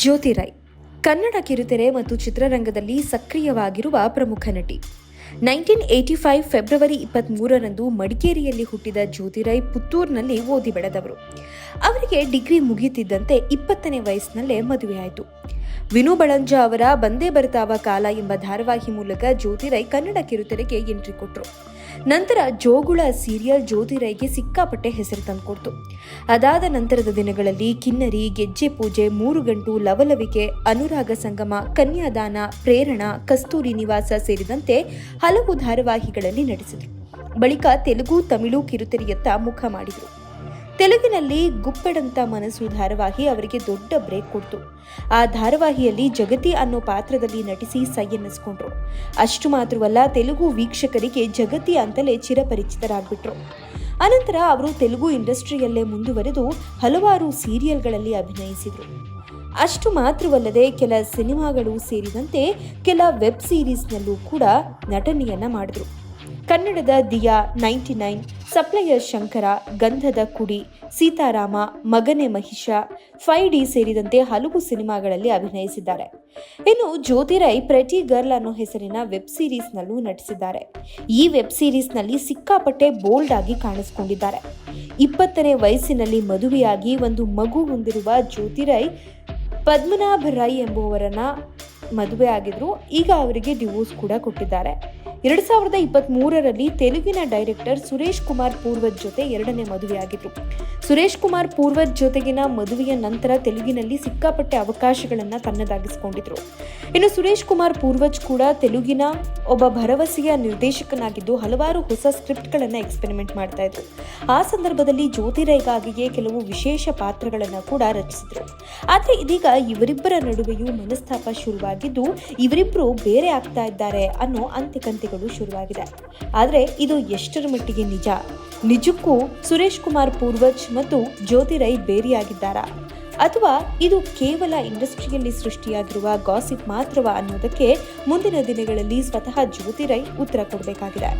ಜ್ಯೋತಿ ರೈ. ಕನ್ನಡ ಕಿರುತೆರೆ ಮತ್ತು ಚಿತ್ರರಂಗದಲ್ಲಿ ಸಕ್ರಿಯವಾಗಿರುವ ಪ್ರಮುಖ ನಟಿ. ನೈನ್ಟೀನ್ ಏಯ್ಟಿ ಫೈವ್ ಫೆಬ್ರವರಿ ಇಪ್ಪತ್ತ್ಮೂರರಂದು ಮಡಿಕೇರಿಯಲ್ಲಿ ಹುಟ್ಟಿದ ಜ್ಯೋತಿರೈ ಪುತ್ತೂರಿನಲ್ಲಿ ಓದಿ ಬೆಳೆದವರು. ಅವರಿಗೆ ಡಿಗ್ರಿ ಮುಗಿಯುತ್ತಿದ್ದಂತೆ ಇಪ್ಪತ್ತನೇ ವಯಸ್ಸಿನಲ್ಲೇ ಮದುವೆಯಾಯಿತು. ವಿನು ಬಳಂಜ ಅವರ ಬಂದೇ ಬರ್ತಾವ ಕಾಲ ಎಂಬ ಧಾರಾವಾಹಿ ಮೂಲಕ ಜ್ಯೋತಿರೈ ಕನ್ನಡ ಕಿರುತೆರೆಗೆ ಎಂಟ್ರಿ ಕೊಟ್ಟರು ನಂತರ ಜೋಗುಳ ಸೀರಿಯಲ್ ಜ್ಯೋತಿರೈಗೆ ಸಿಕ್ಕಾಪಟ್ಟೆ ಹೆಸರು ತಂದುಕೊಡ್ತು. ಅದಾದ ನಂತರದ ದಿನಗಳಲ್ಲಿ ಕಿನ್ನರಿ, ಗೆಜ್ಜೆ ಪೂಜೆ, ಮೂರು ಗಂಟು, ಲವಲವಿಕೆ, ಅನುರಾಗ ಸಂಗಮ, ಕನ್ಯಾದಾನ, ಪ್ರೇರಣ, ಕಸ್ತೂರಿ ನಿವಾಸ ಸೇರಿದಂತೆ ಹಲವು ಧಾರಾವಾಹಿಗಳಲ್ಲಿ ನಡೆಸಿದರು ಬಳಿಕ ತೆಲುಗು, ತಮಿಳು ಕಿರುತೆರೆಯತ್ತ ಮುಖ ಮಾಡಿದರು. ತೆಲುಗಿನಲ್ಲಿ ಗುಪ್ಪೆಡಂತ ಮನಸ್ಸು ಧಾರಾವಾಹಿ ಅವರಿಗೆ ದೊಡ್ಡ ಬ್ರೇಕ್ ಕೊಡ್ತು. ಆ ಧಾರಾವಾಹಿಯಲ್ಲಿ ಜಗತಿ ಅನ್ನೋ ಪಾತ್ರದಲ್ಲಿ ನಟಿಸಿ ಸೈ ಎನ್ನಿಸ್ಕೊಂಡ್ರು ಅಷ್ಟು ಮಾತ್ರವಲ್ಲ, ತೆಲುಗು ವೀಕ್ಷಕರಿಗೆ ಜಗತಿ ಅಂತಲೇ ಚಿರಪರಿಚಿತರಾಗ್ಬಿಟ್ರು. ಅನಂತರ ಅವರು ತೆಲುಗು ಇಂಡಸ್ಟ್ರಿಯಲ್ಲೇ ಮುಂದುವರೆದು ಹಲವಾರು ಸೀರಿಯಲ್ಗಳಲ್ಲಿ ಅಭಿನಯಿಸಿದರು. ಅಷ್ಟು ಮಾತ್ರವಲ್ಲದೆ ಕೆಲ ಸಿನಿಮಾಗಳು ಸೇರಿದಂತೆ ಕೆಲ ವೆಬ್ ಸೀರೀಸ್ನಲ್ಲೂ ಕೂಡ ನಟನೆಯನ್ನ ಮಾಡಿದ್ರು. ಕನ್ನಡದ Dia ninety nine, supplier Shankara, ಗಂಧದ ಕುಡಿ, ಸೀತಾರಾಮ, ಮಗನೆ ಮಹಿಷ ಫೈ ಡಿ ಸೇರಿದಂತೆ ಹಲವು ಸಿನಿಮಾಗಳಲ್ಲಿ ಅಭಿನಯಿಸಿದ್ದಾರೆ. ಇನ್ನು ಜ್ಯೋತಿರೈ ಪ್ರೆಟಿ ಗರ್ಲ್ ಅನ್ನೋ ಹೆಸರಿನ ವೆಬ್ ಸೀರೀಸ್ನಲ್ಲೂ ನಟಿಸಿದ್ದಾರೆ. ಈ ವೆಬ್ ಸೀರೀಸ್ನಲ್ಲಿ ಸಿಕ್ಕಾಪಟ್ಟೆ ಬೋಲ್ಡ್ ಆಗಿ ಕಾಣಿಸಿಕೊಂಡಿದ್ದಾರೆ. ಇಪ್ಪತ್ತನೇ ವಯಸ್ಸಿನಲ್ಲಿ ಮದುವೆಯಾಗಿ ಒಂದು ಮಗು ಹೊಂದಿರುವ ಜ್ಯೋತಿರೈ, ಪದ್ಮನಾಭ ರೈ ಎಂಬುವರನ್ನ ಮದುವೆ ಆಗಿದ್ರು. ಈಗ ಅವರಿಗೆ ಡಿವೋರ್ಸ್ ಕೂಡ ಕೊಟ್ಟಿದ್ದಾರೆ. ಎರಡು ಸಾವಿರದ ಇಪ್ಪತ್ತ್ ಮೂರರಲ್ಲಿ ತೆಲುಗಿನ ಡೈರೆಕ್ಟರ್ ಸುರೇಶ್ ಕುಮಾರ್ ಪೂರ್ವಜ್ ಜೊತೆ ಎರಡನೇ ಮದುವೆಯಾಗಿದ್ರು. ಸುರೇಶ್ ಕುಮಾರ್ ಪೂರ್ವಜ್ ಜೊತೆಗಿನ ಮದುವೆಯ ನಂತರ ತೆಲುಗಿನಲ್ಲಿ ಸಿಕ್ಕಾಪಟ್ಟೆ ಅವಕಾಶಗಳನ್ನು ತನ್ನದಾಗಿಸಿಕೊಂಡಿದ್ರು. ಇನ್ನು ಸುರೇಶ್ ಕುಮಾರ್ ಪೂರ್ವಜ್ ಕೂಡ ತೆಲುಗಿನ ಒಬ್ಬ ಭರವಸೆಯ ನಿರ್ದೇಶಕನಾಗಿದ್ದು ಹಲವಾರು ಹೊಸ ಸ್ಕ್ರಿಪ್ಟ್ಗಳನ್ನು ಎಕ್ಸ್ಪೆರಿಮೆಂಟ್ ಮಾಡ್ತಾ ಇದ್ರು. ಆ ಸಂದರ್ಭದಲ್ಲಿ ಜ್ಯೋತಿರೈಗಾಗಿಯೇ ಕೆಲವು ವಿಶೇಷ ಪಾತ್ರಗಳನ್ನು ಕೂಡ ರಚಿಸಿದ್ರು. ಆದರೆ ಇದೀಗ ಇವರಿಬ್ಬರ ನಡುವೆಯೂ ಮನಸ್ತಾಪ ಶುರುವಾಗಿದ್ದು ಇವರಿಬ್ಬರು ಬೇರೆ ಆಗ್ತಾ ಇದ್ದಾರೆ ಅನ್ನೋ ಅಂತ್ಯಕಂತೆಗಳು ಶುರುವಾಗಿದೆ. ಆದರೆ ಇದು ಎಷ್ಟರ ಮಟ್ಟಿಗೆ ನಿಜ? ನಿಜಕ್ಕೂ ಸುರೇಶ್ ಕುಮಾರ್ ಪೂರ್ವಜ್ ಮತ್ತು ಜ್ಯೋತಿ ರೈ ಬೇರೆಯಾಗಿದ್ದಾರಾ? ಅಥವಾ ಇದು ಕೇವಲ ಇಂಡಸ್ಟ್ರಿಯಲ್ಲಿ ಸೃಷ್ಟಿಯಾಗಿರುವ ಗಾಸಿಪ್ ಮಾತ್ರವಾ ಅನ್ನೋದಕ್ಕೆ ಮುಂದಿನ ದಿನಗಳಲ್ಲಿ ಸ್ವತಃ ಜ್ಯೋತಿ ರೈ ಉತ್ತರ ಕೊಡಬೇಕಾಗಿದೆ.